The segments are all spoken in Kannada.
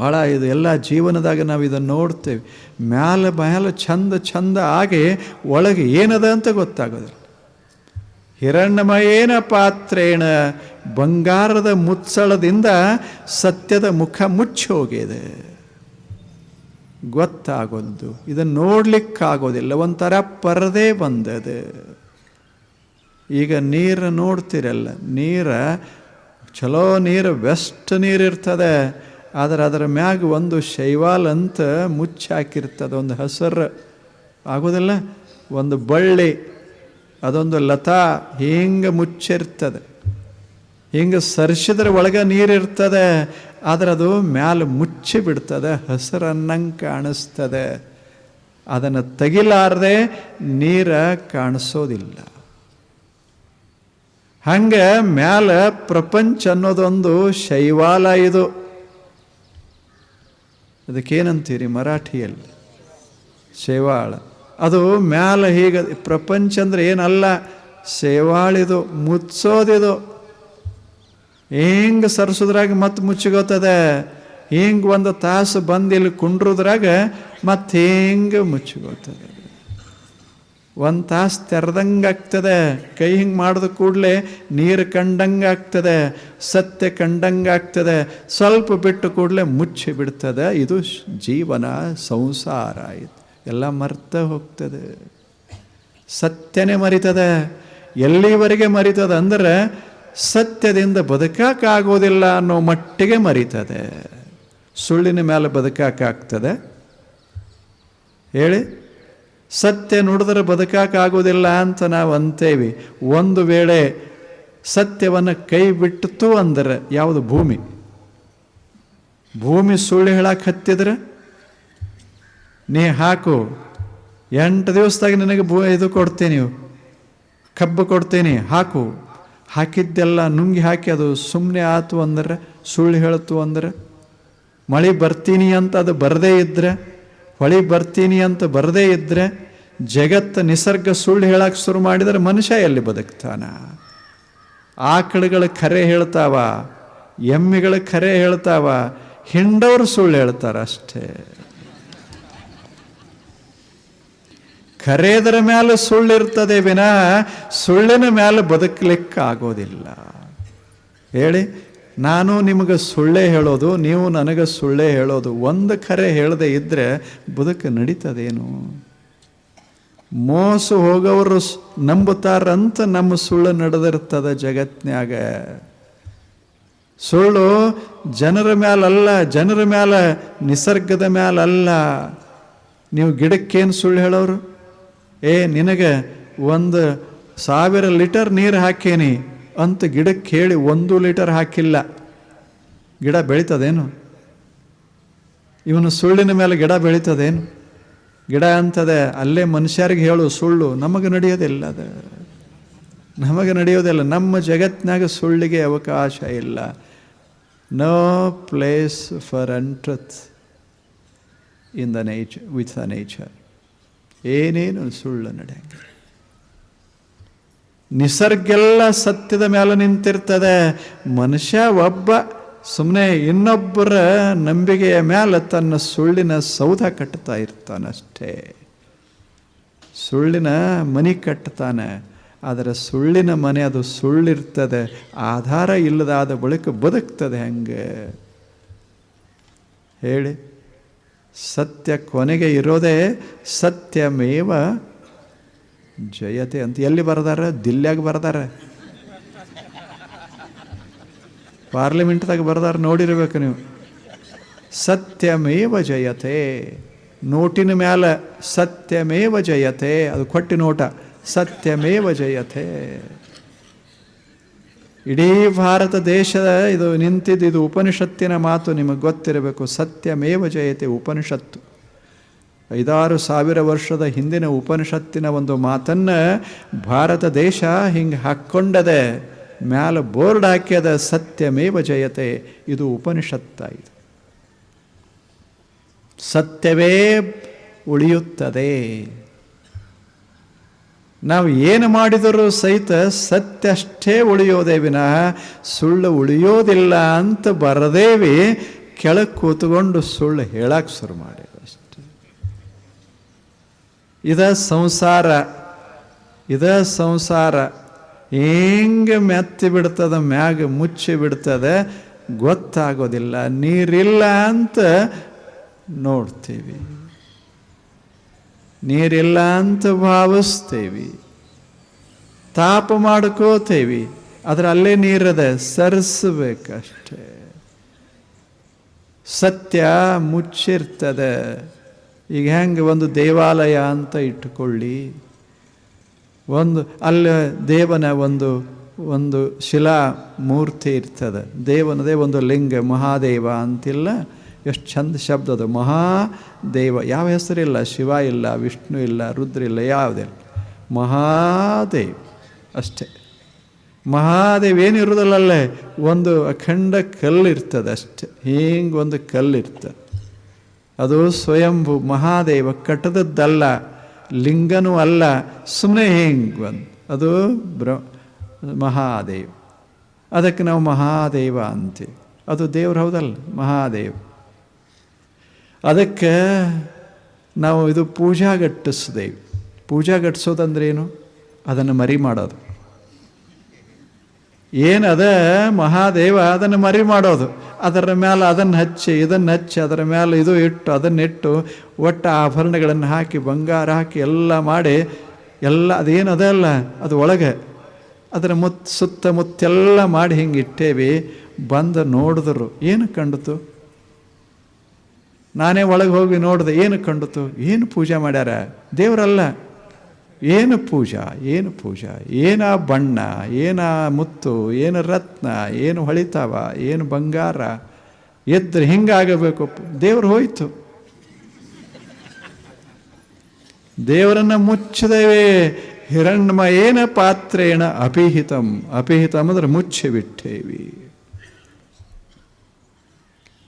ಭಾಳ ಇದು ಎಲ್ಲ ಜೀವನದಾಗ ನಾವು ಇದನ್ನು ನೋಡ್ತೇವೆ. ಮ್ಯಾಲ ಮ್ಯಾಲ ಚಂದ ಚಂದ ಆಗಿ ಒಳಗೆ ಏನದ ಅಂತ ಗೊತ್ತಾಗೋದಿಲ್ಲ. ಹಿರಣ್ಯಮಯೇನ ಪಾತ್ರೇಣ ಬಂಗಾರದ ಮುಚ್ಚಳದಿಂದ ಸತ್ಯದ ಮುಖ ಮುಚ್ಚಿ ಹೋಗಿದೆ. ಗೊತ್ತಾಗೋದು. ಇದನ್ನು ನೋಡ್ಲಿಕ್ಕಾಗೋದಿಲ್ಲ. ಒಂಥರ ಪರದೆ ಬಂದದೆ ಈಗ ನೀರು ನೋಡ್ತಿರಲ್ಲ. ನೀರ ಚಲೋ ನೀರು, ಬೆಸ್ಟ್ ನೀರು ಇರ್ತದೆ. ಆದರೆ ಅದರ ಮ್ಯಾಗ ಒಂದು ಶೈವಾಲ್ ಅಂತ ಮುಚ್ಚಿ ಹಾಕಿರ್ತದೆ ಒಂದು ಹಸರು ಆಗೋದಿಲ್ಲ, ಒಂದು ಬಳ್ಳಿ, ಅದೊಂದು ಲತಾ ಹಿಂಗೆ ಮುಚ್ಚಿರ್ತದೆ. ಹಿಂಗೆ ಸರಿಸಿದ್ರ ಒಳಗೆ ನೀರಿರ್ತದೆ, ಆದರೆ ಅದು ಮ್ಯಾಲ ಮುಚ್ಚಿ ಬಿಡ್ತದೆ ಹಸಿರನ್ನಂಗೆ ಕಾಣಿಸ್ತದೆ. ಅದನ್ನು ತೆಗಿಲಾರದೆ ನೀರ ಕಾಣಿಸೋದಿಲ್ಲ. ಹಂಗೆ ಮ್ಯಾಲ ಪ್ರಪಂಚ ಅನ್ನೋದೊಂದು ಶೈವಾಲ ಇದು. ಅದಕ್ಕೇನಂತೀರಿ ಮರಾಠಿಯಲ್ಲಿ? ಸೇವಾಳ. ಅದು ಮ್ಯಾಲ ಹೀಗೆ ಪ್ರಪಂಚ ಅಂದರೆ ಏನಲ್ಲ, ಸೇವಾಳಿದು ಮುಚ್ಚೋದಿದು ಹೆಂಗೆ ಸರ್ಸೋದ್ರಾಗ ಮತ್ತೆ ಮುಚ್ಚಿಗೋತದೆ ಹಿಂಗೆ ಒಂದು ತಾಸು ಬಂದು ಇಲ್ಲಿ ಕುಂಡ್ರದ್ರಾಗ ಮತ್ತೆ ಹೆಂಗೆ ಮುಚ್ಚಿಗೋತದೆ ಒಂದು ತಾಸು ತೆರೆದಂಗೆ ಆಗ್ತದೆ. ಕೈ ಹಿಂಗೆ ಮಾಡಿದ ಕೂಡಲೇ ನೀರು ಕಂಡಂಗೆ ಆಗ್ತದೆ. ಸತ್ಯ ಕಂಡಂಗೆ ಆಗ್ತದೆ. ಸ್ವಲ್ಪ ಬಿಟ್ಟು ಕೂಡಲೇ ಮುಚ್ಚಿ ಬಿಡ್ತದೆ. ಇದು ಜೀವನ ಸಂಸಾರ ಆಯಿತು ಎಲ್ಲ ಮರ್ತ ಹೋಗ್ತದೆ. ಸತ್ಯನೇ ಮರಿತದೆ. ಎಲ್ಲಿವರೆಗೆ ಮರಿತದೆ ಅಂದರೆ ಸತ್ಯದಿಂದ ಬದುಕಾಕಾಗೋದಿಲ್ಲ ಅನ್ನೋ ಮಟ್ಟಿಗೆ ಮರಿತದೆ. ಸುಳ್ಳಿನ ಮೇಲೆ ಬದುಕಾಕಾಗ್ತದೆ. ಹೇಳಿ? ಸತ್ಯ ನುಡಿದ್ರೆ ಬದುಕಾಕಾಗೋದಿಲ್ಲ ಅಂತ ನಾವು ಅಂತೇವಿ ಒಂದು ವೇಳೆ ಸತ್ಯವನ್ನು ಕೈ ಬಿಟ್ಟಿತು ಅಂದ್ರೆ ಯಾವುದು ಭೂಮಿ? ಭೂಮಿ ಸುಳ್ಳು ಹೇಳಕ್ಕೆ ಹತ್ತಿದ್ರೆ? ನೀ ಹಾಕು. ಎಂಟು ದಿವಸದಾಗ ನಿನಗೆ ಭೂ ಇದು ಕೊಡ್ತೀನಿ. ಕಬ್ಬು ಕೊಡ್ತೀನಿ. ಹಾಕು. ಹಾಕಿದ್ದೆಲ್ಲ ನುಂಗಿ ಹಾಕಿ ಅದು ಸುಮ್ಮನೆ ಆತು ಅಂದ್ರೆ, ಸುಳ್ಳು ಹೇಳ್ತು ಅಂದ್ರೆ, ಮಳೆ ಬರ್ತೀನಿ ಅಂತ ಅದು ಬರದೇ ಇದ್ರೆ ಹೊಳಿ ಬರ್ತೀನಿ ಅಂತ ಬರದೇ ಇದ್ದರೆ ಜಗತ್ತು ನಿಸರ್ಗ ಸುಳ್ಳು ಹೇಳಕ್ಕೆ ಶುರು ಮಾಡಿದರೆ ಮನುಷ್ಯ ಎಲ್ಲಿ ಬದುಕ್ತಾನ? ಆಕಳುಗಳು ಖರೆ ಹೇಳ್ತಾವ, ಎಮ್ಮೆಗಳು ಖರೆ ಹೇಳ್ತಾವ ಹಿಂಡವರು ಸುಳ್ಳು ಹೇಳ್ತಾರ ಅಷ್ಟೇ. ಖರೇದರ ಮೇಲೆ ಸುಳ್ಳಿರ್ತದೆ ವಿನಃ ಸುಳ್ಳಿನ ಮೇಲೆ ಬದುಕಲಿಕ್ಕಾಗೋದಿಲ್ಲ. ಹೇಳಿ ನಾನು ನಿಮಗೆ ಸುಳ್ಳೇ ಹೇಳೋದು, ನೀವು ನನಗೆ ಸುಳ್ಳೇ ಹೇಳೋದು, ಒಂದು ಕರೆ ಹೇಳದೆ ಇದ್ದರೆ ಬದುಕು ನಡೀತದೇನು? ಮೋಸ ಹೋಗೋರು ನಂಬುತ್ತಾರಂತ ನಮ್ಮ ಸುಳ್ಳು ನಡೆದಿರ್ತದ ಜಗತ್ನ್ಯಾಗ. ಸುಳ್ಳು ಜನರ ಮ್ಯಾಲಲ್ಲ, ಜನರ ಮ್ಯಾಲ ನಿಸರ್ಗದ ಮ್ಯಾಲಲ್ಲ. ನೀವು ಗಿಡಕ್ಕೇನು ಸುಳ್ಳು ಹೇಳೋರು? ಏ, ನಿನಗೆ ಒಂದು ಸಾವಿರ ಲೀಟರ್ ನೀರು ಹಾಕೇನಿ. ಅಂತ ಗಿಡಕ್ಕೆ ಹೇಳಿ ಒಂದು ಲೀಟರ್ ಹಾಕಿಲ್ಲ. ಗಿಡ ಬೆಳೀತದೇನು? ಇವನು ಸುಳ್ಳಿನ ಮೇಲೆ ಗಿಡ ಬೆಳೀತದೇನು? ಗಿಡ ಅಂತದೆ, ಅಲ್ಲೇ ಮನುಷ್ಯರಿಗೆ ಹೇಳು ಸುಳ್ಳು, ನಮಗೆ ನಡೆಯೋದಿಲ್ಲ ಅದು. ನಮಗೆ ನಡೆಯೋದಿಲ್ಲ, ನಮ್ಮ ಜಗತ್ತಿನಾಗ ಸುಳ್ಳಿಗೆ ಅವಕಾಶ ಇಲ್ಲ. No place for untruth in the nature with the nature ಏನೇನು ಸುಳ್ಳು ನಡೆಯಂಗಿಲ್ಲ. ನಿಸರ್ಗೆಲ್ಲ ಸತ್ಯದ ಮೇಲೆ ನಿಂತಿರ್ತದೆ. ಮನುಷ್ಯ ಒಬ್ಬ ಸುಮ್ಮನೆ ಇನ್ನೊಬ್ಬರ ನಂಬಿಕೆಯ ಮೇಲೆ ತನ್ನ ಸುಳ್ಳಿನ ಸೌಧ ಕಟ್ತಾ ಇರ್ತಾನಷ್ಟೇ. ಸುಳ್ಳಿನ ಮನೆ ಕಟ್ತಾನೆ. ಆದರೆ ಸುಳ್ಳಿನ ಮನೆ ಅದು ಸುಳ್ಳಿರ್ತದೆ. ಆಧಾರ ಇಲ್ಲದಾದ ಬಳಿಕ ಬದುಕ್ತದೆ ಹೆಂಗೆ. ಹೇಳಿ, ಸತ್ಯ ಕೊನೆಗೆ ಇರೋದೇ ಸತ್ಯಮೇವ ಜಯತೆ ಅಂತ. ಎಲ್ಲಿ ಬರ್ದಾರ? ದಿಲ್ಲ್ಯಾಗ ಬರ್ದಾರ. ಪಾರ್ಲಿಮೆಂಟ್ದಾಗ ಬರ್ದಾರ, ನೋಡಿರ್ಬೇಕು ನೀವು. ಸತ್ಯಮೇವ ಜಯತೆ. ನೋಟಿನ ಮ್ಯಾಲ ಸತ್ಯಮೇವ ಜಯತೆ. ಅದು ಕೊಟ್ಟಿ ನೋಟ. ಸತ್ಯಮೇವ ಜಯತೆ. ಇಡೀ ಭಾರತ ದೇಶದ ಇದು ನಿಂತಿದ್ದು ಇದು ಉಪನಿಷತ್ತಿನ ಮಾತು. ನಿಮಗೆ ಗೊತ್ತಿರಬೇಕು, ಸತ್ಯಮೇವ ಜಯತೆ ಉಪನಿಷತ್ತು. ಐದಾರು ಸಾವಿರ ವರ್ಷದ ಹಿಂದಿನ ಉಪನಿಷತ್ತಿನ ಒಂದು ಮಾತನ್ನು ಭಾರತ ದೇಶ ಹಿಂಗೆ ಹಾಕ್ಕೊಂಡದೆ ಮ್ಯಾಲ ಬೋರ್ಡ್ ಹಾಕ್ಯದ ಸತ್ಯಮೇವ ಜಯತೆ. ಇದು ಉಪನಿಷತ್ತಾಯಿತು ಸತ್ಯವೇ ಉಳಿಯುತ್ತದೆ. ನಾವು ಏನು ಮಾಡಿದರೂ ಸಹಿತ ಸತ್ಯ ಅಷ್ಟೇ ಉಳಿಯೋದೇ ವಿನಃ ಸುಳ್ಳು ಉಳಿಯೋದಿಲ್ಲ ಅಂತ ಬರದೇವಿ ಕೆಳಗೆ ಕೂತ್ಕೊಂಡು ಸುಳ್ಳು ಹೇಳಕ್ಕೆ ಶುರು ಮಾಡಿ ಇದ ಸಂಸಾರ ಇದ ಸಂಸಾರ. ಹೆಂಗೆ ಮೆತ್ತಿ ಬಿಡ್ತದೆ, ಮ್ಯಾಗ ಮುಚ್ಚಿ ಬಿಡ್ತದೆ, ಗೊತ್ತಾಗೋದಿಲ್ಲ. ನೀರಿಲ್ಲ ಅಂತ ನೋಡ್ತೀವಿ. ನೀರಿಲ್ಲ ಅಂತ ಭಾವಿಸ್ತೀವಿ. ತಾಪ ಮಾಡ್ಕೋತೇವಿ. ಆದರೆ ಅಲ್ಲೇ ನೀರದ ಸರಿಸ್ಬೇಕಷ್ಟೆ. ಸತ್ಯ ಮುಚ್ಚಿರ್ತದೆ. ಈಗ ಹೆಂಗೆ ಒಂದು ದೇವಾಲಯ ಅಂತ ಇಟ್ಟುಕೊಳ್ಳಿ. ಒಂದು ಅಲ್ಲಿ ದೇವನ ಒಂದು ಒಂದು ಶಿಲಾ ಮೂರ್ತಿ ಇರ್ತದೆ. ದೇವನದೇ ಒಂದು ಲಿಂಗ, ಮಹಾದೇವ ಅಂತಿಲ್ಲ. ಎಷ್ಟು ಚಂದ ಶಬ್ದ ಅದು. ಮಹಾದೇವ. ಯಾವ ಹೆಸರಿಲ್ಲ. ಶಿವ ಇಲ್ಲ, ವಿಷ್ಣು ಇಲ್ಲ, ರುದ್ರ ಇಲ್ಲ ಯಾವುದಿಲ್ಲ ಮಹಾದೇವ್ ಅಷ್ಟೇ. ಮಹಾದೇವ್ ಏನಿರೋದಿಲ್ಲಲ್ಲೇ ಒಂದು ಅಖಂಡ ಕಲ್ಲಿರ್ತದೆ ಅಷ್ಟೆ. ಹಿಂಗೆ ಒಂದು ಕಲ್ಲಿರ್ತದೆ. ಅದು ಸ್ವಯಂಭು ಮಹಾದೇವ ಕಟ್ಟದದ್ದಲ್ಲ, ಲಿಂಗನೂ ಅಲ್ಲ ಸುಮ್ಮನೆ ಹೆಂಗ್ ಒಂದು ಅದು ಬ್ರ, ಮಹಾದೇವ್. ಅದಕ್ಕೆ ನಾವು ಮಹಾದೇವ ಅಂತೀವಿ. ಅದು ದೇವ್ರು ಹೌದಲ್ಲ, ಮಹಾದೇವ್. ಅದಕ್ಕೆ ನಾವು ಇದು ಪೂಜಾ ಘಟ್ಟಿಸ್ದೇವು. ಪೂಜಾ ಘಟಿಸೋದಂದ್ರೇನು ಅದನ್ನು ಮರಿ ಮಾಡೋದು. ಏನದ ಮಹಾದೇವ ಅದನ್ನು ಮರಿ ಮಾಡೋದು. ಅದರ ಮೇಲೆ ಅದನ್ನು ಹಚ್ಚಿ, ಇದನ್ನು ಹಚ್ಚಿ, ಅದರ ಮೇಲೆ ಇದು ಇಟ್ಟು ಅದನ್ನಿಟ್ಟು ಒಟ್ಟು ಆಭರಣಗಳನ್ನು ಹಾಕಿ, ಬಂಗಾರ ಹಾಕಿ ಎಲ್ಲ ಮಾಡಿ, ಎಲ್ಲ ಅದೇನು ಅದಲ್ಲ, ಅದು ಒಳಗೆ. ಅದರ ಮುತ್ ಸುತ್ತಮುತ್ತೆಲ್ಲ ಮಾಡಿ ಹಿಂಗೆ ಇಟ್ಟೇವಿ. ಬಂದು ನೋಡಿದ್ರು, ಏನು ಕಂಡಿತು? ನಾನೇ ಒಳಗೆ ಹೋಗಿ ನೋಡಿದೆ, ಏನು ಕಂಡಿತು? ಏನು ಪೂಜೆ ಮಾಡ್ಯಾರ? ದೇವರಲ್ಲ. ಏನು ಪೂಜಾ ಏನು ಪೂಜಾ, ಏನ ಬಣ್ಣ, ಏನ ಮುತ್ತು, ಏನು ರತ್ನ, ಏನು ಹೊಳಿತಾವ, ಏನು ಬಂಗಾರ, ಎದ್ರೆ ಹಿಂಗಾಗಬೇಕು ದೇವ್ರು ಹೋಯ್ತು. ದೇವರನ್ನ ಮುಚ್ಚದೇವೆ ಏನ ಪಾತ್ರೇಣ ಅಪಿಹಿತಂ ಅಪಿಹಿತಂ ಅಂದ್ರೆ ಮುಚ್ಚಿ ಬಿಟ್ಟೇವಿ.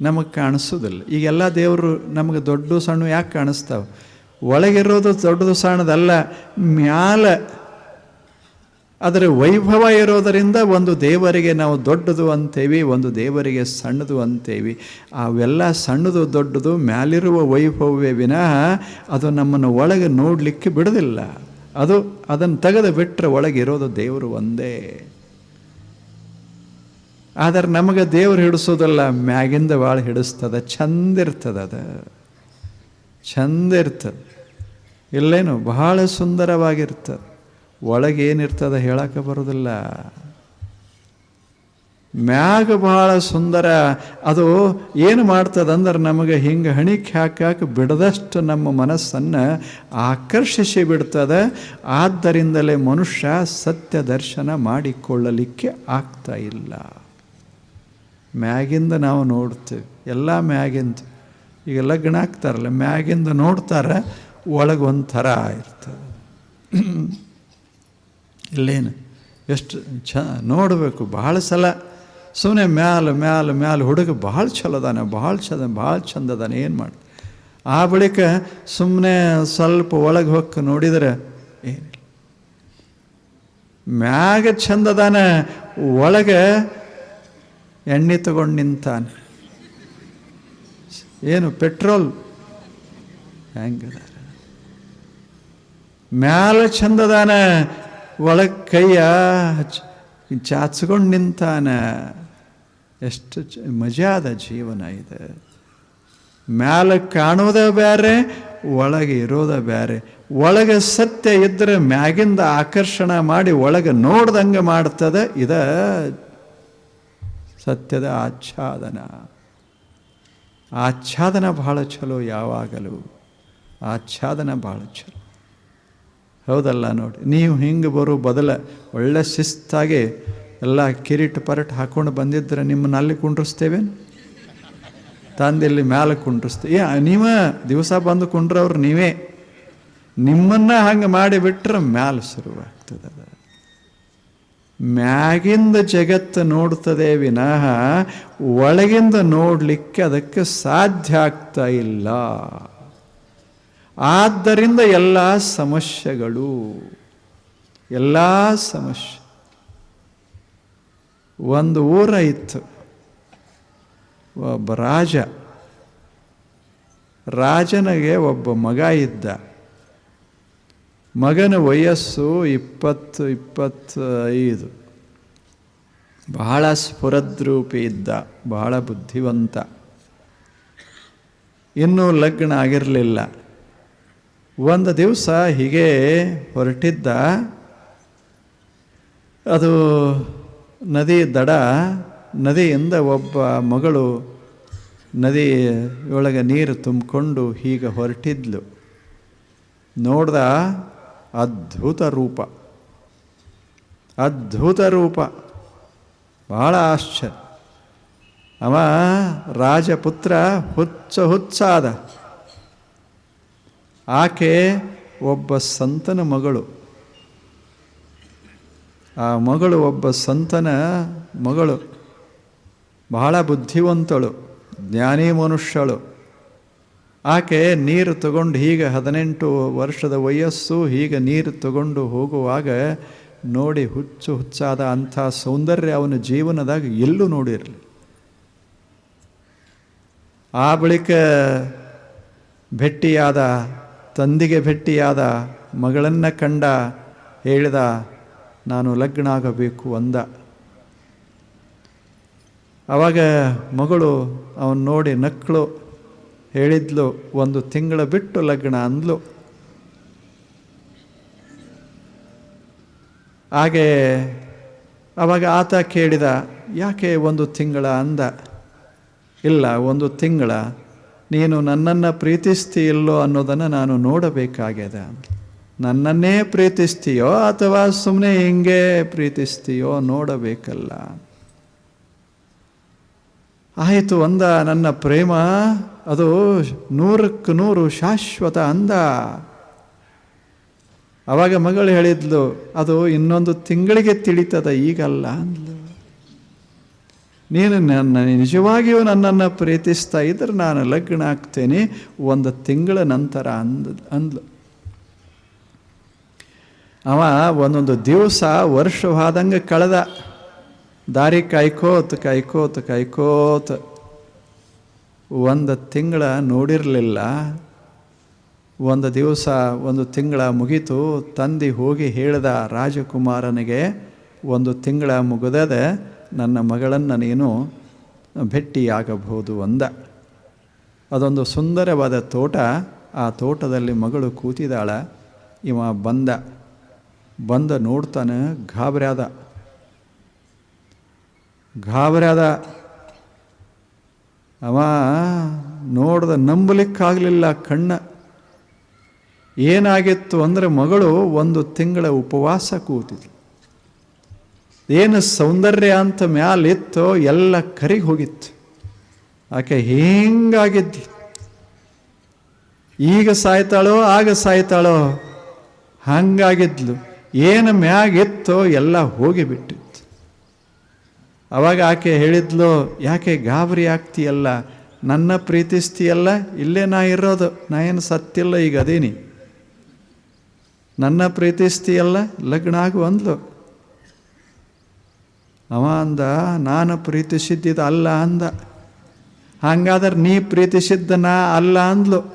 ನಮಗೆ ಕಾಣಿಸೋದಿಲ್ಲ. ಈಗೆಲ್ಲ ದೇವರು ನಮಗೆ ದೊಡ್ಡ ಸಣ್ಣ ಯಾಕೆ ಕಾಣಿಸ್ತಾವೆ? ಒಳಗಿರೋದು ದೊಡ್ಡದು ಸಣ್ಣದಲ್ಲ, ಮ್ಯಾಲ ಅದರ ವೈಭವ ಇರೋದರಿಂದ ಒಂದು ದೇವರಿಗೆ ನಾವು ದೊಡ್ಡದು ಅಂತೇವಿ, ಒಂದು ದೇವರಿಗೆ ಸಣ್ಣದು ಅಂತೇವಿ. ಅವೆಲ್ಲ ಸಣ್ಣದು ದೊಡ್ಡದು ಮ್ಯಾಲಿರುವ ವೈಭವವೇ ವಿನಃ ಅದು ನಮ್ಮನ್ನು ಒಳಗೆ ನೋಡಲಿಕ್ಕೆ ಬಿಡೋದಿಲ್ಲ. ಅದು ಅದನ್ನು ತೆಗೆದು ಬಿಟ್ಟರೆ ಒಳಗಿರೋದು ದೇವರು ಒಂದೇ. ಆದರೆ ನಮಗೆ ದೇವರು ಹಿಡಿಸೋದಲ್ಲ, ಮ್ಯಾಗಿಂದ ಭಾಳ ಹಿಡಿಸ್ತದ, ಚಂದ ಇರ್ತದ ಅದು. ಚಂದ ಇರ್ತದೆ. ಇಲ್ಲೇನು, ಬಹಳ ಸುಂದರವಾಗಿರ್ತದೆ ಒಳಗೆ ಏನಿರ್ತದೆ ಹೇಳಕ್ಕೆ ಬರೋದಿಲ್ಲ. ಮ್ಯಾಗ ಬಹಳ ಸುಂದರ, ಅದು ಏನು ಮಾಡ್ತದಂದ್ರೆ ನಮಗೆ ಹಿಂಗೆ ಹಣಿಕ್ ಹಾಕಾಕ ಬಿಡದಷ್ಟು ನಮ್ಮ ಮನಸ್ಸನ್ನು ಆಕರ್ಷಿಸಿ ಬಿಡ್ತದೆ. ಆದ್ದರಿಂದಲೇ ಮನುಷ್ಯ ಸತ್ಯ ದರ್ಶನ ಮಾಡಿಕೊಳ್ಳಲಿಕ್ಕೆ ಆಗ್ತಾ ಇಲ್ಲ. ಮ್ಯಾಗಿಂದ ನಾವು ನೋಡ್ತೇವೆ. ಎಲ್ಲ ಮ್ಯಾಗಿಂದ. ಈಗ ಲಗ್ನ ಆಗ್ತಾರಲ್ಲ, ಮ್ಯಾಗಿಂದ ನೋಡ್ತಾರೆ ಒಳಗೆ ಒಂಥರ ಇರ್ತದೆ ಇಲ್ಲೇನು? ಎಷ್ಟು ಚ ನೋಡಬೇಕು, ಭಾಳ ಸಲ ಸುಮ್ಮನೆ ಮ್ಯಾಲ ಮ್ಯಾಲ ಮ್ಯಾಲ ಹುಡುಗ ಭಾಳ ಚಲೋ ಅದಾನೆ ಭಾಳ ಚಂದ ಭಾಳ ಚಂದದಾನೆ ಏನು ಮಾಡಿ ಆ ಬಳಿಕ ಸುಮ್ಮನೆ ಸ್ವಲ್ಪ ಒಳಗೆ ಹೋಗಿ ನೋಡಿದರೆ ಏನಿಲ್ಲ ಮ್ಯಾಗ ಚಂದದಾನೆ ಒಳಗೆ ಎಣ್ಣೆ ತಗೊಂಡು ನಿಂತಾನೆ. ಏನು, ಪೆಟ್ರೋಲ್? ಹೆಂಗದ? ಮ್ಯಾಲ ಚಂದದಾನ ಒಳಗೆ ಕೈಯ ಚಾಚ್ಕೊಂಡು ನಿಂತಾನ. ಎಷ್ಟು ಚ ಮಜಾ ಅದ ಜೀವನ ಇದೆ. ಮ್ಯಾಲ ಕಾಣೋದ ಬೇರೆ ಒಳಗೆ ಇರೋದ ಬೇರೆ ಒಳಗೆ ಸತ್ಯ ಇದ್ದರೆ ಮ್ಯಾಗಿಂದ ಆಕರ್ಷಣ ಮಾಡಿ ಒಳಗೆ ನೋಡ್ದಂಗೆ ಮಾಡ್ತದೆ, ಇದ ಸತ್ಯದ ಆಚ್ಛಾದನ. ಆಚ್ಛಾದನ ಭಾಳ ಚಲೋ ಯಾವಾಗಲೂ. ಆಚ್ಛಾದನ ಭಾಳ ಚಲೋ ಹೌದಲ್ಲ ನೋಡಿ. ನೀವು ಹಿಂಗೆ ಬರೋ ಬದಲ ಒಳ್ಳೆ ಶಿಸ್ತಾಗಿ ಎಲ್ಲ ಕಿರೀಟ ಪರಟ್ ಹಾಕೊಂಡು ಬಂದಿದ್ದರೆ ನಿಮ್ಮನ್ನ ಅಲ್ಲಿ ಕುಂಡ್ರಿಸ್ತೇವೆ? ತಂದಿಲ್ಲಿ ಮ್ಯಾಲೆ ಕುಂಡ್ರಿಸ್ತೇವೆ ಏ, ನೀವ ದಿವಸ ಬಂದು ಕುಂಡ್ರವ್ರು ನೀವೇ. ನಿಮ್ಮನ್ನ ಹಂಗೆ ಮಾಡಿಬಿಟ್ರೆ ಮ್ಯಾಲೆ ಶುರುವಾಗ್ತದೆ ಮ್ಯಾಗಿಂದ ಜಗತ್ತು ನೋಡ್ತದೆ ವಿನಃ, ಒಳಗಿಂದ ನೋಡಲಿಕ್ಕೆ ಅದಕ್ಕೆ ಸಾಧ್ಯ ಆಗ್ತಾ ಇಲ್ಲ. ಆದ್ದರಿಂದ ಎಲ್ಲ ಸಮಸ್ಯೆಗಳು, ಎಲ್ಲ ಸಮಸ್ಯೆ. ಒಂದು ಊರ ಇತ್ತು. ಒಬ್ಬ ರಾಜ. ರಾಜನಿಗೆ ಒಬ್ಬ ಮಗ ಇದ್ದ. ಮಗನ ವಯಸ್ಸು ಇಪ್ಪತ್ತು, ಇಪ್ಪತ್ತೈದು. ಬಹಳ ಸ್ಫುರದ್ರೂಪಿ ಇದ್ದ, ಬಹಳ ಬುದ್ಧಿವಂತ. ಇನ್ನೂ ಲಗ್ನ ಆಗಿರಲಿಲ್ಲ. ಒಂದು ದಿವಸ ಹೀಗೆ ಹೊರಟಿದ್ದ. ಅದು ನದಿ ದಡ, ನದಿಯಿಂದ ಒಬ್ಬ ಮಗಳು ನದಿ ಒಳಗೆ ನೀರು ತುಂಬಿಕೊಂಡು ಹೀಗೆ ಹೊರಟಿದ್ಲು. ನೋಡ್ದ ಅದ್ಭುತ ರೂಪ ಅದ್ಭುತ ರೂಪ. ಭಾಳ ಆಶ್ಚರ್ಯ. ಅವ ರಾಜಪುತ್ರ ಹುಚ್ಚ ಹುಚ್ಚಾದ. ಆಕೆ ಒಬ್ಬ ಸಂತನ ಮಗಳು. ಆ ಮಗಳು ಒಬ್ಬ ಸಂತನ ಮಗಳು. ಬಹಳ ಬುದ್ಧಿವಂತಳು, ಜ್ಞಾನಿ ಮನುಷ್ಯಳು. ಆಕೆ ನೀರು ತಗೊಂಡು ಹೀಗೆ ಹದಿನೆಂಟು ವರ್ಷದ ವಯಸ್ಸು ಹೀಗೆ ನೀರು ತಗೊಂಡು ಹೋಗುವಾಗ ನೋಡಿ ಹುಚ್ಚು ಹುಚ್ಚಾದ ಅಂಥ ಸೌಂದರ್ಯ ಅವನ ಜೀವನದಾಗ ಎಲ್ಲೂ ನೋಡಿರಲಿ ಆ ಬಳಿಕ ಭೆಟ್ಟಿಯಾದ ತಂದೆಗೆ ಭೆಟ್ಟಿಯಾದ ಮಗಳನ್ನು ಕಂಡ ಹೇಳಿದ, ನಾನು ಲಗ್ನ ಆಗಬೇಕು ಅಂದ. ಆವಾಗ ಮಗಳು ಅವನು ನೋಡಿ ನಕ್ಕಳು ಹೇಳಿದ್ಲು, ಒಂದು ತಿಂಗಳ ಬಿಟ್ಟು ಲಗ್ನ ಅಂದ್ಲು. ಹಾಗೆ ಆವಾಗ ಆತ ಕೇಳಿದ, ಯಾಕೆ ಒಂದು ತಿಂಗಳ? ಅಂದ. ಇಲ್ಲ, ಒಂದು ತಿಂಗಳ. ನೀನು ನನ್ನನ್ನು ಪ್ರೀತಿಸ್ತೀಯಿಲ್ಲೋ ಅನ್ನೋದನ್ನು ನಾನು ನೋಡಬೇಕಾಗ್ಯದ. ನನ್ನನ್ನೇ ಪ್ರೀತಿಸ್ತೀಯೋ ಅಥವಾ ಸುಮ್ಮನೆ ಹಿಂಗೆ ಪ್ರೀತಿಸ್ತೀಯೋ ನೋಡಬೇಕಲ್ಲ. ಆಯಿತು ಅಂದ ನನ್ನ ಪ್ರೇಮ, ಅದು ನೂರಕ್ಕೆ ನೂರು ಶಾಶ್ವತ ಅಂದ. ಅವಾಗ ಮಗಳು ಹೇಳಿದ್ಲು, ಅದು ಇನ್ನೊಂದು ತಿಂಗಳಿಗೆ ತಿಳಿತದ ಈಗಲ್ಲ ಅಂದ್ಲು. ನೀನು ನನ್ನ ನಿಜವಾಗಿಯೂ ನನ್ನನ್ನು ಪ್ರೀತಿಸ್ತಾ ಇದ್ರೆ ನಾನು ಲಗ್ನ ಆಗ್ತೇನೆ ಒಂದು ತಿಂಗಳ ನಂತರ ಅಂದ, ಅಂದ್ಲು. ಅವ ಒಂದೊಂದು ದಿವಸ ವರ್ಷವಾದಂಗೆ ಕಳೆದ. ದಾರಿ ಕಾಯ್ಕೋತ ಕಾಯ್ಕೋತ ಕಾಯ್ಕೋತ. ಒಂದು ತಿಂಗಳ ನೋಡಿರಲಿಲ್ಲ. ಒಂದು ದಿವಸ, ಒಂದು ತಿಂಗಳ ಮುಗೀತು. ತಂದೆ ಹೋಗಿ ಹೇಳಿದ ರಾಜಕುಮಾರನಿಗೆ ಒಂದು ತಿಂಗಳ ಮುಗಿದದ ನನ್ನ ಮಗಳನ್ನು ನೀನು ಭೆಟ್ಟಿಯಾಗಬಹುದು ಅಂದ. ಅದೊಂದು ಸುಂದರವಾದ ತೋಟ, ಆ ತೋಟದಲ್ಲಿ ಮಗಳು ಕೂತಿದಾಳ. ಇವ ಬಂದ. ಬಂದ ನೋಡ್ತಾನೆ ಗಾಬರ್ಯಾದ ಗಾಬರ್ಯಾದ ಅವ ನೋಡ್ದ ನಂಬಲಿಕ್ಕಾಗಲಿಲ್ಲ ಕಣ್ಣ. ಏನಾಗಿತ್ತು ಅಂದರೆ ಮಗಳು ಒಂದು ತಿಂಗಳ ಉಪವಾಸ ಕೂತಿದ್ಲು. ಏನು ಸೌಂದರ್ಯ ಅಂತ ಮ್ಯಾಲಿತ್ತೋ ಎಲ್ಲ ಕರಿಗೆ ಹೋಗಿತ್ತು. ಆಕೆ ಹಿಂಗಾಗಿದ್ಲು ಈಗ ಸಾಯ್ತಾಳೋ, ಆಗ ಸಾಯ್ತಾಳೋ, ಹಂಗಾಗಿದ್ಲು. ಏನು ಮ್ಯಾಗಿತ್ತೋ ಎಲ್ಲ ಹೋಗಿಬಿಟ್ಟಿತ್ತು ಅವಾಗ ಆಕೆ ಹೇಳಿದ್ಲು, ಯಾಕೆ ಗಾಬರಿ ಆಗ್ತೀಯಲ್ಲ? ನನ್ನ ಪ್ರೀತಿಸ್ತೀಯಲ್ಲ ಇಲ್ಲೇ ನಾ ಇರೋದು. ನಾ ಏನು ಸತ್ತಿಲ್ಲ, ಈಗ ಅದೀನಿ. ನನ್ನ ಪ್ರೀತಿಸ್ತೀಯಲ್ಲ ಲಗ್ನ ಆಗು ಅಂದ್ಲು ಅವ ಅಂದ, ನಾನು ಪ್ರೀತಿಸಿದ್ದಿದ್ದು ಅಲ್ಲ ಅಂದ. ಹಂಗಾದ್ರೆ ನೀ ಪ್ರೀತಿಸಿದ್ದ ಅಲ್ಲ ಅಂದ್ಲು.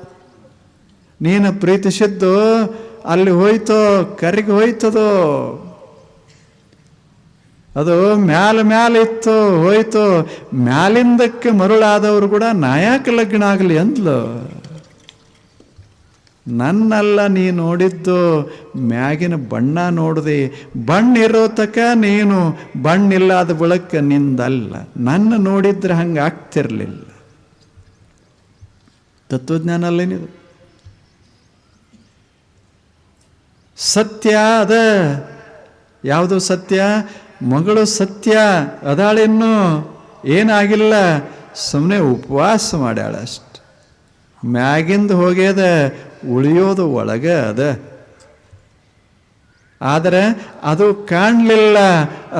ನೀನು ಪ್ರೀತಿಸಿದ್ದು ಅಲ್ಲಿ ಹೋಯ್ತೋ, ಕರಿಗೆ ಹೋಯ್ತದೋ? ಅದು ಮ್ಯಾಲ ಮ್ಯಾಲ ಇತ್ತು, ಹೋಯ್ತು. ಮ್ಯಾಲಿಂದಕ್ಕೆ ಮರುಳಾದವರು ಕೂಡ ನಾಯಕ ಲಗ್ನ ಆಗಲಿ ಅಂದ್ಲು. ನನ್ನಲ್ಲ ನೀ ನೋಡಿದ್ದು, ಮ್ಯಾಗಿನ ಬಣ್ಣ ನೋಡಿದೆ, ಬಣ್ಣಿರೋ ತಕ ನೀನು, ಬಣ್ಣಿಲ್ಲಾದ ಬಳಕ ನಿಂದಲ್ಲ. ನನ್ನ ನೋಡಿದ್ರೆ ಹಂಗೆ ಆಗ್ತಿರಲಿಲ್ಲ. ತತ್ವಜ್ಞಾನ ಅಲ್ಲೇನಿದು ಸತ್ಯ ಅದ. ಯಾವುದು ಸತ್ಯ? ಮಗಳು ಸತ್ಯ ಅದಾಳಿನ್ನು ಏನಾಗಿಲ್ಲ. ಸುಮ್ಮನೆ ಉಪವಾಸ ಮಾಡ್ಯಾಳ ಅಷ್ಟು ಮ್ಯಾಗಿಂದ ಹೋಗ್ಯದ, ಉಳಿಯೋದು ಒಳಗೆ ಅದ. ಆದರೆ ಅದು ಕಾಣಲಿಲ್ಲ.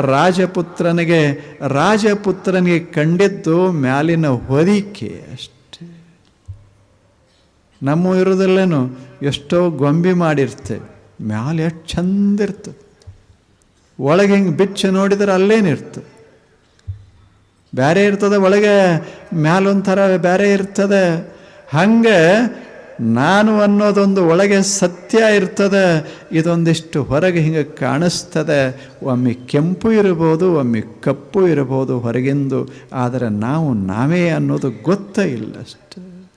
ರಾಜಪುತ್ರನಿಗೆ ರಾಜಪುತ್ರನಿಗೆ ಕಂಡಿದ್ದು ಮ್ಯಾಲಿನ ಹೊದಿಕೆ ಅಷ್ಟೇ. ನಮ್ಮ ಇರೋದಲ್ಲೇನು ಎಷ್ಟೋ ಗೊಂಬಿ ಮಾಡಿರ್ತೇವೆ, ಮ್ಯಾಲೆ ಎಷ್ಟು ಚಂದ ಇರ್ತದೆ. ಒಳಗೆ ಹಿಂಗೆ ಬಿಚ್ಚು ನೋಡಿದ್ರೆ ಅಲ್ಲೇನಿರ್ತದೆ ಬೇರೆ ಇರ್ತದೆ ಒಳಗೆ ಮ್ಯಾಲೊಂಥರ ಬೇರೆ ಇರ್ತದೆ. ಹಂಗೆ ನಾನು ಅನ್ನೋದೊಂದು ಒಳಗೆ ಸತ್ಯ ಇರ್ತದೆ, ಇದೊಂದಿಷ್ಟು ಹೊರಗೆ ಹಿಂಗೆ ಕಾಣಿಸ್ತದೆ. ಒಮ್ಮೆ ಕೆಂಪು ಇರ್ಬೋದು ಒಮ್ಮೆ ಕಪ್ಪು ಇರ್ಬೋದು ಹೊರಗಿಂದು. ಆದರೆ ನಾವು ನಾವೇ ಅನ್ನೋದು ಗೊತ್ತೇ ಇಲ್ಲ ಅಷ್ಟೆ.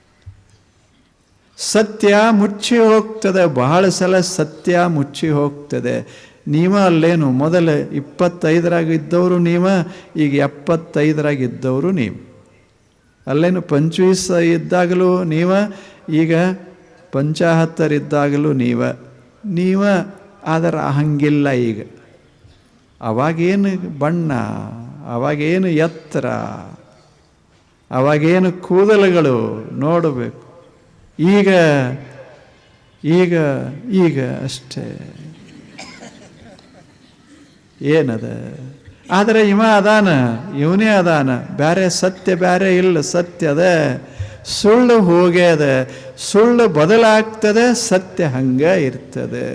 ಸತ್ಯ ಮುಚ್ಚಿ ಹೋಗ್ತದೆ, ಬಹಳ ಸಲ ಸತ್ಯ ಮುಚ್ಚಿ ಹೋಗ್ತದೆ. ನೀವ ಅಲ್ಲೇನು, ಮೊದಲು ಇಪ್ಪತ್ತೈದರಾಗಿದ್ದವರು ನೀವ, ಈಗ ಎಪ್ಪತ್ತೈದರಾಗಿದ್ದವರು ನೀವು. ಅಲ್ಲೇನು ಪಂಚವೀಸ ಇದ್ದಾಗಲೂ ನೀವ, ಈಗ ಪಂಚಾಹತ್ತರಿದ್ದಾಗಲೂ ನೀವ. ನೀವ ಆದರೆ ಹಂಗಿಲ್ಲ ಈಗ. ಅವಾಗೇನು ಬಣ್ಣ, ಅವಾಗೇನು ಎತ್ತರ, ಅವಾಗೇನು ಕೂದಲುಗಳು ನೋಡಬೇಕು. ಈಗ ಈಗ ಈಗ ಅಷ್ಟೇ. ಏನದ? ಆದರೆ ಇವ ಅದಾನ, ಇವನೇ ಅದಾನ. ಬೇರೆ ಸತ್ಯ ಬೇರೆ ಇಲ್ಲ, ಸತ್ಯ ಅದ. ಸುಳ್ಳು ಹೋಗ್ಯದ ಸುಳ್ಳು ಬದಲಾಗ್ತದೆ, ಸತ್ಯ ಹಂಗೆ ಇರ್ತದೆ.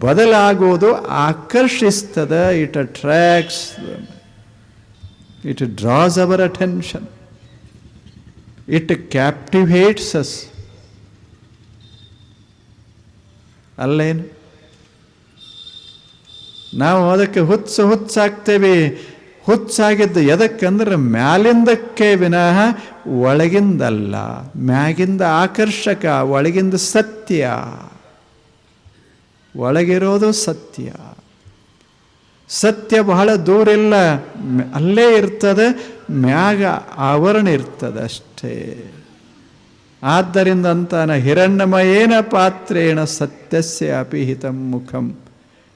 ಬದಲಾಗೋದು ಆಕರ್ಷಿಸ್ತದೆ. It tracks it draws our attention it captivates us ಅಲ್ಲೇನು? ನಾವು ಅದಕ್ಕೆ ಹುಚ್ಚ ಹುಚ್ಚಾಗ್ತೇವೆ. ಹುಚ್ಚಾಗಿದ್ದು ಎದಕ್ಕಂದ್ರೆ ಮ್ಯಾಲಿಂದಕ್ಕೆ ವಿನಃ ಒಳಗಿಂದಲ್ಲ, ಮ್ಯಾಗಿಂದ ಆಕರ್ಷಕ, ಒಳಗಿಂದ ಸತ್ಯ. ಒಳಗಿರೋದು ಸತ್ಯ. ಸತ್ಯ ಬಹಳ ದೂರ ಇಲ್ಲ ಅಲ್ಲೇ ಇರ್ತದೆ, ಮ್ಯಾಗ ಆವರಣ ಇರ್ತದೆ ಅಷ್ಟೇ. ಆದ್ದರಿಂದ ಅಂತಾನ ಹಿರಣ್ಯಮಯೇನ ಪಾತ್ರೇಣ ಸತ್ಯಸ್ಯ ಅಪಿಹಿತಂ ಮುಖಂ.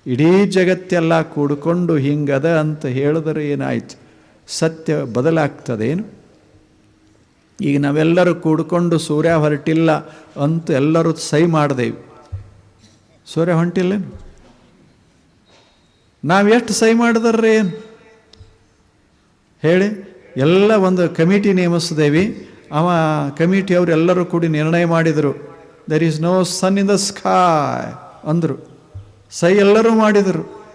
ಇಡೀ ಜಗತ್ತೆಲ್ಲ ಕೂಡಿಕೊಂಡು ಹಿಂಗದ ಅಂತ ಹೇಳಿದರೆ ಏನಾಯ್ತು? ಸತ್ಯ ಬದಲಾಗ್ತದೇನು? ಈಗ ನಾವೆಲ್ಲರೂ ಕೂಡಿಕೊಂಡು ಸೂರ್ಯ ಹೊರಟಿಲ್ಲ ಅಂತ ಎಲ್ಲರೂ ಸೈ ಮಾಡಿದೆವು. ಸೂರ್ಯ ಹೊಂಟಿಲ್ಲೇನು? ನಾವು ಎಷ್ಟು ಸೈ ಮಾಡಿದ್ರಿ ಏನು? ಹೇಳಿ. ಎಲ್ಲ ಒಂದು ಕಮಿಟಿ ನೇಮಿಸಿದೇವಿ. ಅವ ಕಮಿಟಿಯವರು ಎಲ್ಲರೂ ಕೂಡಿ ನಿರ್ಣಯ ಮಾಡಿದರು. There is no sun in the sky ಅಂದರು. ಸೈ ಎಲ್ಲರೂ ಮಾಡಿದರು.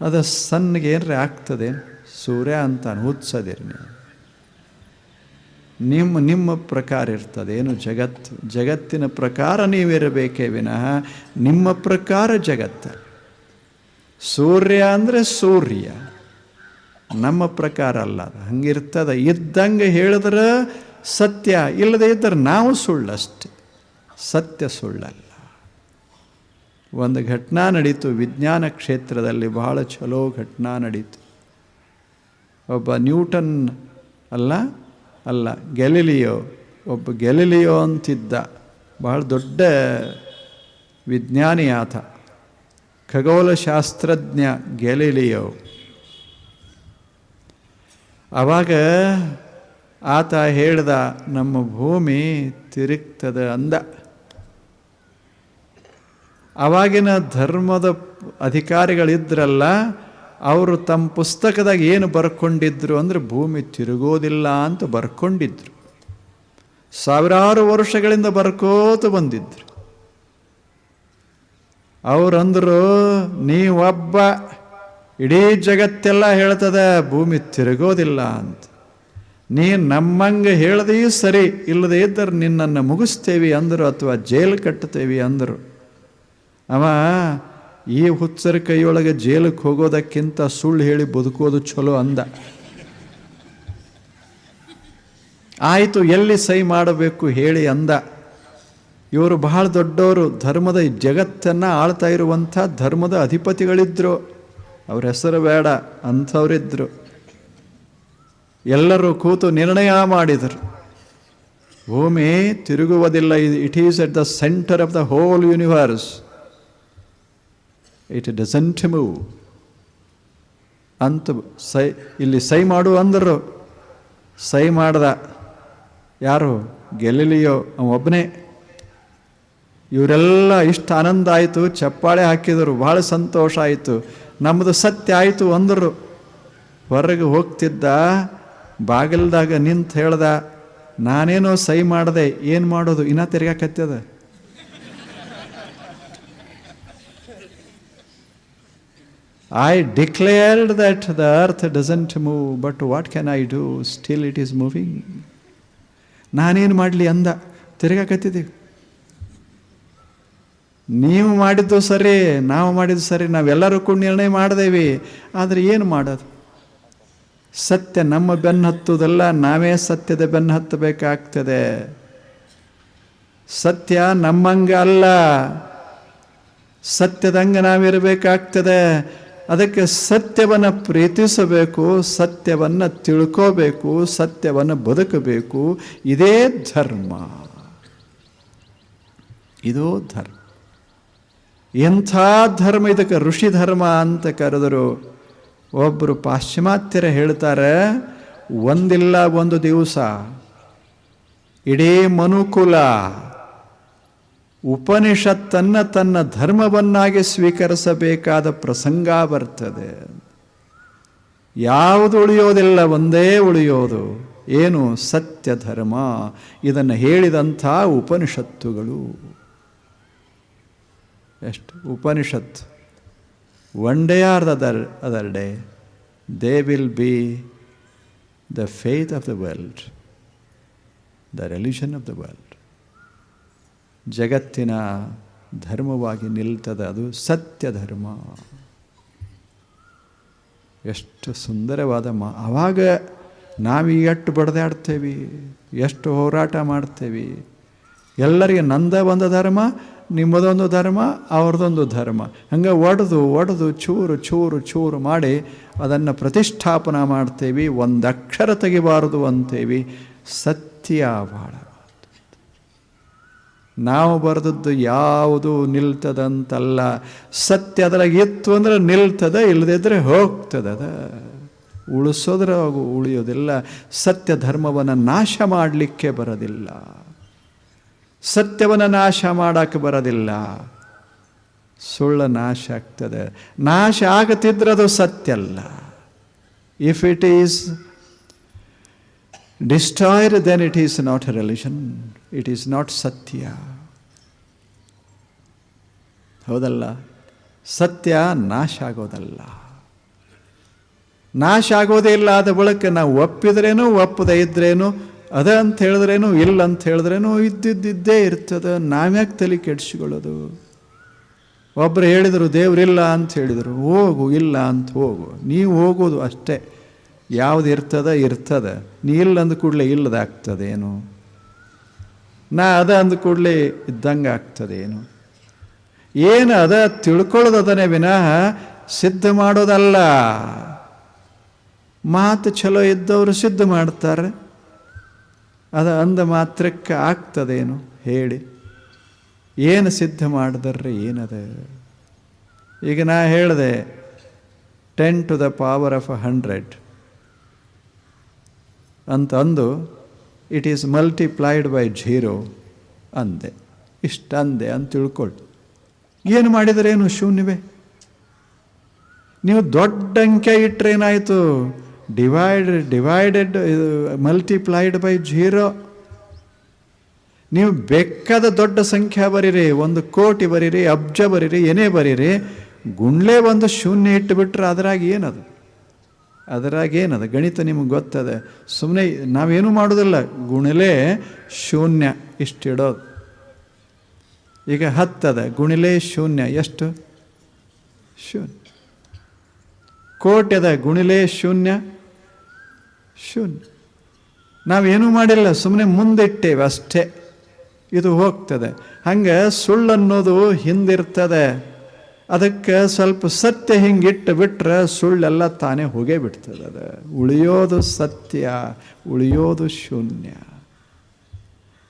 ಅದು ಸನ್ಗೆ ಏನ್ರಿ ಆಗ್ತದೆ? ಸೂರ್ಯ ಅಂತ ಹುಚ್ಚದಿರಿ ನೀವು. ನಿಮ್ಮ ನಿಮ್ಮ ಪ್ರಕಾರ ಇರ್ತದೆ. ಏನು ಜಗತ್ತು, ಜಗತ್ತಿನ ಪ್ರಕಾರ ನೀವಿರಬೇಕೇ ವಿನಃ ನಿಮ್ಮ ಪ್ರಕಾರ ಜಗತ್ತ. ಸೂರ್ಯ ಅಂದರೆ ಸೂರ್ಯ. ನಮ್ಮ ಪ್ರಕಾರ ಅಲ್ಲ ಹಂಗಿರ್ತದೆ. ಇದ್ದಂಗೆ ಹೇಳಿದ್ರೆ ಸತ್ಯ, ಇಲ್ಲದೇ ಇದ್ದರೆ ನಾವು ಸುಳ್ಳಷ್ಟೆ. ಸತ್ಯ ಸುಳ್ಳಲ್ಲ. ಒಂದು ಘಟನಾ ನಡೀತು. ವಿಜ್ಞಾನ ಕ್ಷೇತ್ರದಲ್ಲಿ ಬಹಳ ಚಲೋ ಘಟನಾ ನಡೀತು. ಒಬ್ಬ ನ್ಯೂಟನ್ ಅಲ್ಲ ಅಲ್ಲ, ಗೆಲಿಲಿಯೋ, ಒಬ್ಬ ಗೆಲಿಲಿಯೋ ಅಂತಿದ್ದ. ಬಹಳ ದೊಡ್ಡ ವಿಜ್ಞಾನಿ ಆತ ಖಗೋಳಶಾಸ್ತ್ರಜ್ಞ ಗೆಲಿಲಿಯೋ. ಆವಾಗ ಆತ ಹೇಳ್ದ, ನಮ್ಮ ಭೂಮಿ ತಿರುಗ್ತದೆ ಅಂದ. ಅವಾಗಿನ ಧರ್ಮದ ಅಧಿಕಾರಿಗಳಿದ್ರಲ್ಲ, ಅವರು ತಮ್ಮ ಪುಸ್ತಕದಾಗ ಏನು ಬರ್ಕೊಂಡಿದ್ರು ಅಂದರೆ ಭೂಮಿ ತಿರುಗೋದಿಲ್ಲ ಅಂತ ಬರ್ಕೊಂಡಿದ್ರು. ಸಾವಿರಾರು ವರ್ಷಗಳಿಂದ ಬರ್ಕೋತ ಬಂದಿದ್ರು. ಅವರಂದರು ನೀವೊಬ್ಬ ಇಡೀ ಜಗತ್ತೆಲ್ಲ ಹೇಳ್ತದೆ ಭೂಮಿ ತಿರುಗೋದಿಲ್ಲ ಅಂತ. ನೀ ನಮ್ಮಂಗೆ ಹೇಳದೆಯೂ ಸರಿ, ಇಲ್ಲದೇ ಇದ್ದರೆ ನಿನ್ನನ್ನು ಮುಗಿಸ್ತೇವಿ ಅಂದರು ಅಥವಾ ಜೈಲು ಕಟ್ಟುತ್ತೇವಿ ಅಂದರು. ಅವ, ಈ ಹುಚ್ಚರ ಕೈಯೊಳಗೆ ಜೇಲಕ್ಕೆ ಹೋಗೋದಕ್ಕಿಂತ ಸುಳ್ಳು ಹೇಳಿ ಬದುಕೋದು ಚಲೋ ಅಂದ. ಆಯಿತು, ಎಲ್ಲಿ ಸೈ ಮಾಡಬೇಕು ಹೇಳಿ ಅಂದ. ಇವರು ಬಹಳ ದೊಡ್ಡವರು, ಧರ್ಮದ ಜಗತ್ತನ್ನು ಆಳ್ತಾ ಇರುವಂಥ ಧರ್ಮದ ಅಧಿಪತಿಗಳಿದ್ರು. ಅವ್ರ ಹೆಸರು ಬೇಡ ಅಂಥವರಿದ್ದರು ಎಲ್ಲರೂ ಕೂತು ನಿರ್ಣಯ ಮಾಡಿದರು. ಭೂಮಿ ತಿರುಗುವುದಿಲ್ಲ it is at the centre of the whole universe it doesn't move ಅಂತ ಸೈ, ಇಲ್ಲಿ ಸೈ ಮಾಡು ಅಂದರು. ಸೈ ಮಾಡ್ದ. ಯಾರು? ಗೆಲ್ಲಿಲಿಯೋ ಒಬ್ಬನೇ ಇವರೆಲ್ಲ ಇಷ್ಟು ಆನಂದ ಆಯಿತು, ಚಪ್ಪಾಳೆ ಹಾಕಿದರು, ಭಾಳ ಸಂತೋಷ ಆಯಿತು. ನಮ್ಮದು ಸತ್ಯ ಆಯಿತು ಅಂದರು. ಹೊರಗೆ ಹೋಗ್ತಿದ್ದ, ಬಾಗಿಲ್ದಾಗ ನಿಂತು ಹೇಳ್ದ, ನಾನೇನೋ ಸೈ ಮಾಡಿದೆ, ಏನು ಮಾಡೋದು, ಇನ್ನೂ ತಿರ್ಗಾಕತ್ತದ. I declared that the earth doesn't move but what can I do? Still it is moving ನಾನೇನು ಮಾಡಲಿ ಅಂದ. ತಿರುಗಾಕತ್ತಿದ್ದೀವಿ ನೀವು ಮಾಡಿದ್ದು ಸರಿ, ನಾವು ಮಾಡಿದ್ದು ಸರಿ, ನಾವೆಲ್ಲರೂ ಕೂಡ ನಿರ್ಣಯ ಮಾಡಿದೇವಿ. ಆದರೆ ಏನು ಮಾಡೋದು? ಸತ್ಯ ನಮ್ಮ ಬೆನ್ನು ಹತ್ತುವುದಲ್ಲ ನಾವೇ ಸತ್ಯದ ಬೆನ್ನು ಹತ್ತಬೇಕಾಗ್ತದೆ ಸತ್ಯ ನಮ್ಮಂಗ ಅಲ್ಲ. ಸತ್ಯದಂಗೆ ನಾವಿರಬೇಕಾಗ್ತದೆ. ಅದಕ್ಕೆ ಸತ್ಯವನ್ನು ಪ್ರೀತಿಸಬೇಕು, ಸತ್ಯವನ್ನು ತಿಳ್ಕೋಬೇಕು, ಸತ್ಯವನ್ನು ಬದುಕಬೇಕು. ಇದೇ ಧರ್ಮ. ಇದು ಧರ್ಮ. ಎಂಥ ಧರ್ಮ, ಇದಕ್ಕೆ ಋಷಿ ಧರ್ಮ ಅಂತ ಕರೆದರು ಒಬ್ಬರು ಪಾಶ್ಚಿಮಾತ್ಯರ ಹೇಳ್ತಾರೆ, ಒಂದಿಲ್ಲ ಒಂದು ದಿವಸ, ಇಡೀ ಮನುಕುಲ ಉಪನಿಷತ್ತನ್ನು ತನ್ನ ಧರ್ಮವನ್ನಾಗಿ ಸ್ವೀಕರಿಸಬೇಕಾದ ಪ್ರಸಂಗ ಬರ್ತದೆ. ಯಾವುದು ಉಳಿಯೋದಿಲ್ಲ, ಒಂದೇ ಉಳಿಯೋದು. ಏನು? ಸತ್ಯ ಧರ್ಮ ಇದನ್ನು ಹೇಳಿದಂಥ ಉಪನಿಷತ್ತುಗಳು. ಎಷ್ಟು? Upanishad one day or other other day they will be the faith of the world the religion of the world ಜಗತ್ತಿನ ಧರ್ಮವಾಗಿ ನಿಲ್ತದೆ ಅದು ಸತ್ಯ ಧರ್ಮ. ಎಷ್ಟು ಸುಂದರವಾದ ಮಾ ಆವಾಗ ನಾವು ಎಷ್ಟು ಬಡ್ದಾಡ್ತೇವೆ, ಎಷ್ಟು ಹೋರಾಟ ಮಾಡ್ತೇವೆ. ಎಲ್ಲರಿಗೆ ನಂದ ಒಂದು ಧರ್ಮ, ನಿಮ್ಮದೊಂದು ಧರ್ಮ ಅವ್ರದ್ದೊಂದು ಧರ್ಮ. ಹಂಗೆ ಒಡೆದು ಒಡೆದು, ಚೂರು ಚೂರು ಚೂರು ಮಾಡಿ ಅದನ್ನು ಪ್ರತಿಷ್ಠಾಪನ ಮಾಡ್ತೇವೆ, ಒಂದಕ್ಷರ ತೆಗಿಬಾರದು ಅಂತೇವಿ. ಸತ್ಯ ಭಾಳ ನಾವು ಬರೆದದ್ದು ಯಾವುದು ನಿಲ್ತದಂತಲ್ಲ. ಸತ್ಯ ಅದ್ರಾಗ ಇತ್ತು ಅಂದ್ರೆ ನಿಲ್ತದ ಇಲ್ಲದಿದ್ದರೆ ಹೋಗ್ತದದ ಉಳಿಸೋದ್ರಾಗು ಉಳಿಯೋದಿಲ್ಲ. ಸತ್ಯ ಧರ್ಮವನ್ನು ನಾಶ ಮಾಡಲಿಕ್ಕೆ ಬರೋದಿಲ್ಲ. ಸತ್ಯವನ್ನು ನಾಶ ಮಾಡೋಕ್ಕೆ ಬರೋದಿಲ್ಲ. ಸುಳ್ಳು ನಾಶ ಆಗ್ತದೆ. ನಾಶ ಆಗತಿದ್ರೆ ಅದು ಸತ್ಯ ಅಲ್ಲ if it is destroyed then it is not a religion, it is not ಸತ್ಯ ಹೌದಲ್ಲ? ಸತ್ಯ ನಾಶ ಆಗೋದಲ್ಲ. ನಾಶ ಆಗೋದೇ ಇಲ್ಲ ಆದ ಬಳಿಕ ನಾವು ಒಪ್ಪಿದ್ರೇನು ಒಪ್ಪದೇ ಇದ್ರೇನು ಅದ ಅಂತ ಹೇಳಿದ್ರೇನು ಇಲ್ಲ ಅಂತ ಹೇಳಿದ್ರೇನು ಇದ್ದಿದ್ದಿದ್ದೇ ಇರ್ತದೆ. ನಾವ್ಯಾಕೆ ತಲೆ ಕೆಡಿಸ್ಕೊಳ್ಳೋದು? ಒಬ್ಬರು ಹೇಳಿದರು ದೇವರಿಲ್ಲ ಅಂತ ಹೇಳಿದರು ಹೋಗು ಇಲ್ಲ ಅಂತ ಹೋಗು. ನೀವು ಹೋಗೋದು ಅಷ್ಟೇ. ಯಾವುದು ಇರ್ತದ ಇರ್ತದ. ನೀ ಇಲ್ಲ ಅಂದ ಕೂಡಲೇ ಇಲ್ಲದಾಗ್ತದೇನು ನಾ ಅದ ಅಂದ ಕೂಡಲೇ ಇದ್ದಂಗೆ ಆಗ್ತದೇನು? ಏನು ಅದ ತಿಳ್ಕೊಳ್ಳೋದದನೇ ವಿನಃ ಸಿದ್ಧ ಮಾಡೋದಲ್ಲ. ಮಾತು ಚಲೋ ಇದ್ದವರು ಸಿದ್ಧ ಮಾಡ್ತಾರೆ. ಅದ ಅಂದ ಮಾತ್ರಕ್ಕೆ ಆಗ್ತದೇನು? ಹೇಳಿ. ಏನು ಸಿದ್ಧ ಮಾಡಿದ್ರೆ ಏನದ? ಈಗ ನಾ ಹೇಳಿದೆ ten to the power of hundred ಅಂತ ಅಂದು it is multiplied by zero ಅಂದೆ. ಇಷ್ಟ ಅಂದೆ ಅಂತ ತಿಳ್ಕೊಳ್ಳಿ ಏನು ಮಾಡಿದರೇನು ಶೂನ್ಯವೇ? ನೀವು ದೊಡ್ಡ ಅಂಕೆ ಇಟ್ಟರೆ ಏನಾಯಿತು? Divide divided multiplied by zero ನೀವು ಬೇಕಾದ ದೊಡ್ಡ ಸಂಖ್ಯೆ ಬರೀರಿ, ಒಂದು ಕೋಟಿ ಬರೀರಿ, ಅಬ್ಜ ಬರೀರಿ, ಏನೇ ಬರೀರಿ, ಗುಂಡ್ಲೆ ಒಂದು ಶೂನ್ಯ ಇಟ್ಟುಬಿಟ್ರೆ ಅದ್ರಾಗ ಏನದು? ಅದರಾಗ ಏನದು? ಗಣಿತ ನಿಮಗೆ ಗೊತ್ತದೆ? ಸುಮ್ಮನೆ ನಾವೇನು ಮಾಡೋದಿಲ್ಲ. ಗುಣಲೇ ಶೂನ್ಯ ಇಷ್ಟಿಡೋದು. ಈಗ ಹತ್ತದ. ಗುಣಿಲೆ ಶೂನ್ಯ. ಎಷ್ಟು? ಶೂನ್ಯ. ಕೋಟ್ಯದ ಗುಣಿಲೆ ಶೂನ್ಯ ಶೂನ್ಯ. ನಾವೇನೂ ಮಾಡಿಲ್ಲ. ಸುಮ್ಮನೆ ಮುಂದಿಟ್ಟೇವೆ ಅಷ್ಟೇ. ಇದು ಹೋಗ್ತದೆ. ಹಂಗೆ ಸುಳ್ಳನ್ನೋದು ಹಿಂದಿರ್ತದೆ. ಅದಕ್ಕೆ ಸ್ವಲ್ಪ ಸತ್ಯ ಹಿಂಗಿಟ್ಟು ಬಿಟ್ರೆ ಸುಳ್ಳೆಲ್ಲ ತಾನೇ ಹೋಗೇ ಬಿಡ್ತದೆ ಅದು. ಉಳಿಯೋದು ಸತ್ಯ, ಉಳಿಯೋದು ಶೂನ್ಯ.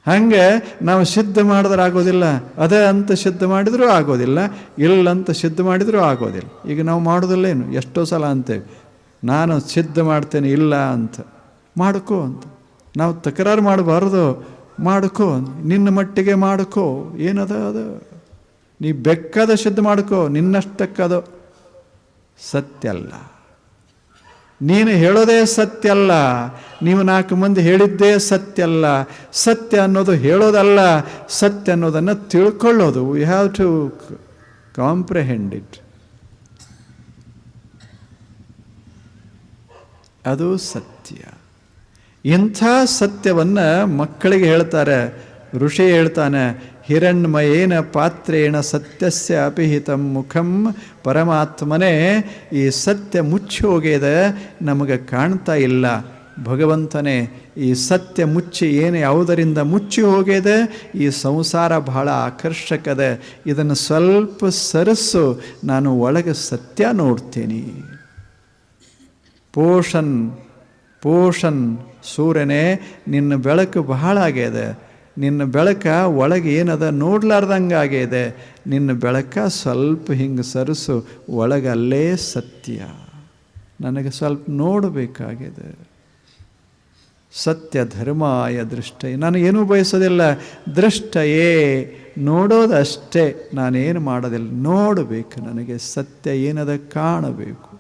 ಹಂಗೆ ನಾವು ಸಿದ್ಧ ಮಾಡಿದ್ರೆ ಆಗೋದಿಲ್ಲ, ಅದೇ ಅಂತ ಸಿದ್ಧ ಮಾಡಿದರೂ ಆಗೋದಿಲ್ಲ ಇಲ್ಲ ಅಂತ ಸಿದ್ಧ ಮಾಡಿದರೂ ಆಗೋದಿಲ್ಲ. ಈಗ ನಾವು ಮಾಡೋದಿಲ್ಲ ಏನು? ಎಷ್ಟೋ ಸಲ ಅಂತೇವೆ ನಾನು ಸಿದ್ಧ ಮಾಡ್ತೇನೆ, ಇಲ್ಲ ಅಂತ. ಮಾಡ್ಕೋ ಅಂತ. ನಾವು ತಕರಾರು ಮಾಡಬಾರ್ದು, ಮಾಡ್ಕೋ ನಿನ್ನ ಮಟ್ಟಿಗೆ ಮಾಡ್ಕೋ. ಏನದ ಅದು? ನೀ ಬೆಕ್ಕದ ಶುದ್ಧ ಮಾಡ್ಕೋ, ನಿನ್ನಷ್ಟಕ್ಕದು ಸತ್ಯ ಅಲ್ಲ. ನೀನು ಹೇಳೋದೇ ಸತ್ಯ ಅಲ್ಲ, ನೀವು ನಾಲ್ಕು ಮಂದಿ ಹೇಳಿದ್ದೇ ಸತ್ಯ ಅಲ್ಲ. ಸತ್ಯ ಅನ್ನೋದು ಹೇಳೋದಲ್ಲ, ಸತ್ಯ ಅನ್ನೋದನ್ನು ತಿಳ್ಕೊಳ್ಳೋದು. We have to comprehend it ಅದು ಸತ್ಯ. ಇಂಥ ಸತ್ಯವನ್ನು ಮಕ್ಕಳಿಗೆ ಹೇಳ್ತಾರೆ, ಋಷಿ ಹೇಳ್ತಾನೆ ಹಿರಣ್ಮಯೇನ ಪಾತ್ರೇಣ ಸತ್ಯಸ್ಯ ಅಪಿಹಿತಂ ಮುಖಂ ಪರಮಾತ್ಮನೇ, ಈ ಸತ್ಯ ಮುಚ್ಚಿ ಹೋಗ್ಯದ ನಮಗೆ ಕಾಣ್ತಾ ಇಲ್ಲ. ಭಗವಂತನೇ, ಈ ಸತ್ಯ ಮುಚ್ಚಿ ಏನು ಯಾವುದರಿಂದ ಮುಚ್ಚಿ ಹೋಗಿದೆ, ಈ ಸಂಸಾರ ಬಹಳ ಆಕರ್ಷಕದ. ಇದನ್ನು ಸ್ವಲ್ಪ ಸರಸ್ಸು ನಾನು ಒಳಗೆ ಸತ್ಯ ನೋಡ್ತೀನಿ. ಪೋಷನ್ ಪೋಷನ್ ಸೂರ್ಯನೇ, ನಿನ್ನ ಬೆಳಕು ಬಹಳ ಆಗ್ಯದ. ನಿನ್ನ ಬೆಳಕ ಒಳಗೆ ಏನದ ನೋಡ್ಲಾರ್ದಂಗೆ ಆಗಿದೆ ನಿನ್ನ ಬೆಳಕ ಸ್ವಲ್ಪ ಹಿಂಗೆ ಸರಿಸು ಒಳಗಲ್ಲೇ ಸತ್ಯ. ನನಗೆ ಸ್ವಲ್ಪ ನೋಡಬೇಕಾಗಿದೆ. ಸತ್ಯ ಧರ್ಮಾಯ ದೃಷ್ಟ. ನಾನು ಏನೂ ಬಯಸೋದಿಲ್ಲ. ದೃಷ್ಟಯೇ ನೋಡೋದಷ್ಟೇ. ನಾನೇನು ಮಾಡೋದಿಲ್ಲ. ನೋಡಬೇಕು ನನಗೆ ಸತ್ಯ ಏನದ ಕಾಣಬೇಕು.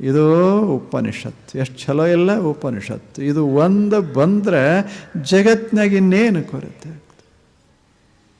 ಇದು ಉಪನಿಷತ್ತು. ಎಷ್ಟು ಚಲೋ ಇಲ್ಲ? ಉಪನಿಷತ್ತು. ಇದು ಒಂದು ಬಂದ್ರೆ ಜಗತ್ತಿನಾಗ ಇನ್ನೇನು ಕೊರತೆ?